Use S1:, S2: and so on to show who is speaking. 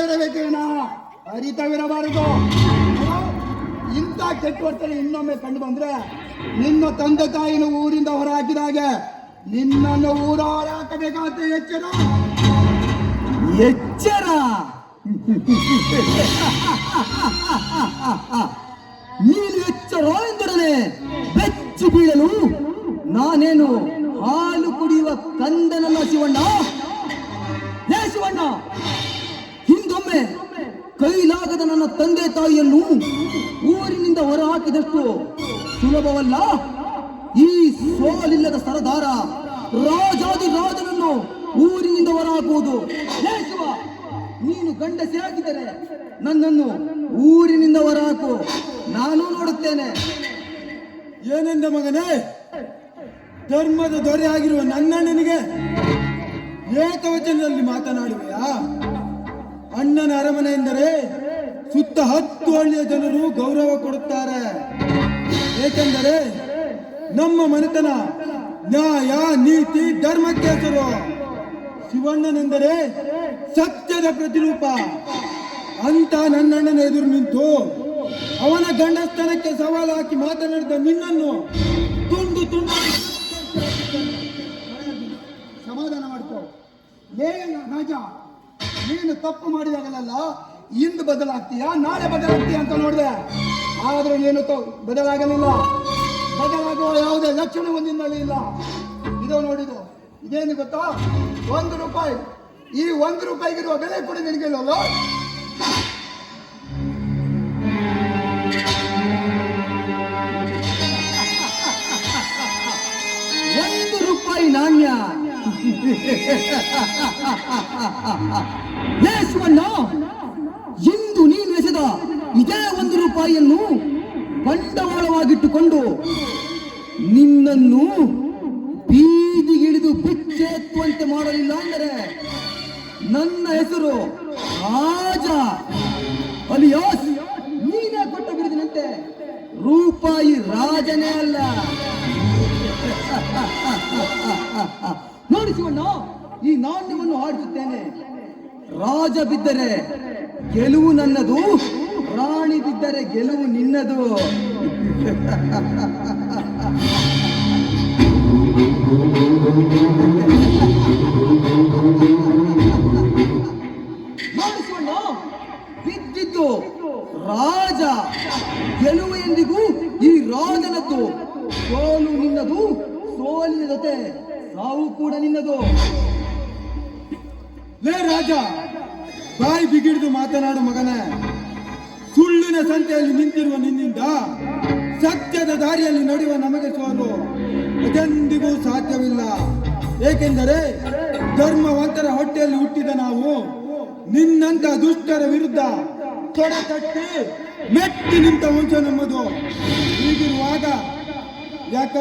S1: ಇರಬೇಕೇನ ಅರಿತವಿರಬಾರದು ಇಂಥ ಕೆಟ್ಟ ಇನ್ನೊಮ್ಮೆ ಕಂಡು ಬಂದ್ರೆ ನಿನ್ನ ತಂದೆ ತಾಯಿನ ಊರಿಂದ ಹೊರ ಹಾಕಿದಾಗ ನಿನ್ನನ್ನು ಊರ ಹೊರ ಎಚ್ಚರ?
S2: ಎಚ್ಚರ? ನೀನು ಎಚ್ಚರ ಎಂದರೆ ಬೆಚ್ಚಿ ಬೀಳಲು ನಾನೇನು ಹಾಲು ಕುಡಿಯುವ ಕೈಲಾಗದ ನನ್ನ ತಂದೆ ತಾಯಿಯನ್ನು ಊರಿನಿಂದ ಹೊರ ಹಾಕಿದಷ್ಟು ಸುಲಭವಲ್ಲ. ಈ ಸೋಲಿಲ್ಲದ ಸರದಾರ ರಾಜಾದಿ ರಾಜನನ್ನು ಊರಿನಿಂದ ಹೊರ ಹಾಕುವುದು ಹೇ ನೀನು ಗಂಡಸೆ ನನ್ನನ್ನು ಊರಿನಿಂದ ಹೊರ ಹಾಕು ನಾನು ನೋಡುತ್ತೇನೆ.
S3: ಏನೆಂದ ಮಗನೇ? ಧರ್ಮದ ದೊರೆ ಆಗಿರುವ ನನ್ನಣ್ಣನಿಗೆ ಏಕವಚನದಲ್ಲಿ ಮಾತನಾಡುವೆಯಾ? ಅಣ್ಣನ ಅರಮನೆ ಎಂದರೆ ಸುತ್ತ ಹತ್ತು ಹಳ್ಳಿಯ ಜನರು ಗೌರವ ಕೊಡುತ್ತಾರೆ. ಏಕೆಂದರೆ ನಮ್ಮ ಮನೆತನ ನ್ಯಾಯ, ನೀತಿ, ಧರ್ಮಕ್ಕೆ ಹೆಸರು. ಶಿವಣ್ಣನೆಂದರೆ ಸತ್ಯದ ಪ್ರತಿರೂಪ. ಅಂತ ನನ್ನಣ್ಣನ ಎದುರು ನಿಂತು ಅವನ ಗಂಡಸ್ಥಾನಕ್ಕೆ ಸವಾಲು ಹಾಕಿ ಮಾತನಾಡಿದ ನಿನ್ನನ್ನು ತುಂಡು ತುಂಡು
S1: ಸಮಾಧಾನ ಮಾಡ್ಕೋ. ಏ ರಾಜ, ನೀನು ತಪ್ಪು ಮಾಡಿದಾಗಲೆಲ್ಲ ಇಂದು ಬದಲಾಗ್ತೀಯಾ? ನಾಳೆ ಬದಲಾಗ್ತೀಯ ಅಂತ ನೋಡಿದೆ. ಆದ್ರೆ ಏನು ಬದಲಾಗಲಿಲ್ಲ. ಬದಲಾಗುವ ಯಾವುದೇ ಲಕ್ಷಣ ಒಂದಿನಲ್ಲಿ ಇಲ್ಲ. ಇದು ನೋಡಿದ್ರು ಇದೇನು ಗೊತ್ತಾ? ಒಂದು ರೂಪಾಯಿ. ಈ ಒಂದು ರೂಪಾಯಿಗಿರುವ ಬೆಲೆ ಕೂಡ ನಿನಗಿಲ್ಲಲ್ಲ
S2: ಒಂದು ರೂಪಾಯಿ ನಾಣ್ಯ. ಲೇ ಶಿವಣ್ಣ ಇಂದು ನೀನು ಎಸೆದ ಇದೇ ಒಂದು ರೂಪಾಯಿಯನ್ನು ಬಂಡವಾಳವಾಗಿಟ್ಟುಕೊಂಡು ನಿನ್ನನ್ನು ಬೀದಿಗಿಳಿದು ಪಿಚ್ಚೆತ್ತುವಂತೆ ಮಾಡಲಿಲ್ಲ ಅಂದರೆ ನನ್ನ ಹೆಸರು ರಾಜ ಅಲಿಯಾಸ್. ನೀನೇ ಕೊಟ್ಟು ಬಿಡಿದಿನಂತೆ ರೂಪಾಯಿ ರಾಜನೇ ಅಲ್ಲ. ನೋಡಿ ಶಿವಣ್ಣ, ಈ ನಾಣ್ಯವನ್ನು ಆಡಿಸುತ್ತೇನೆ ರಾಜ ಬಿದ್ದರೆ ಗೆಲುವು ನನ್ನದು, ರಾಣಿ ಬಿದ್ದರೆ ಗೆಲುವು ನಿನ್ನದು. ಶಿವಣ್ಣ ಬಿದ್ದಿದ್ದು ರಾಜ ಗೆಲುವು ಎಂದಿಗೂ ಈ ರಾಜನದ್ದು. ಸೋಲು ನಿನ್ನದು, ಸೋಲಿನ ಜೊತೆ ಸಾವು ಕೂಡ ನಿನ್ನದು.
S3: ಲೇ ರಾಜ, ಬಾಯಿ ಬಿಗಿಡಿದು ಮಾತನಾಡು ಮಗನೇ. ಸುಳ್ಳಿನ ಸಂತೆಯಲ್ಲಿ ನಿಂತಿರುವ ನಿನ್ನಿಂದ ದಾರಿಯಲ್ಲಿ ನಡೆಯುವ ನಮಗೆ ಸೋಲು. ಇದೆಂದಿಗೂ ಸಾಧ್ಯವಿಲ್ಲ. ಏಕೆಂದರೆ ಧರ್ಮವಂತರ ಹೊಟ್ಟೆಯಲ್ಲಿ ಹುಟ್ಟಿದ ನಾವು ನಿನ್ನಂತ ದುಷ್ಟರ ವಿರುದ್ಧ ತೊಡೆ ತಟ್ಟಿ ಮೆಟ್ಟಿ ನಿಂತ ಮುಂಚೆ ನಮ್ಮದು. ಹೀಗಿರುವಾಗ ಯಾಕ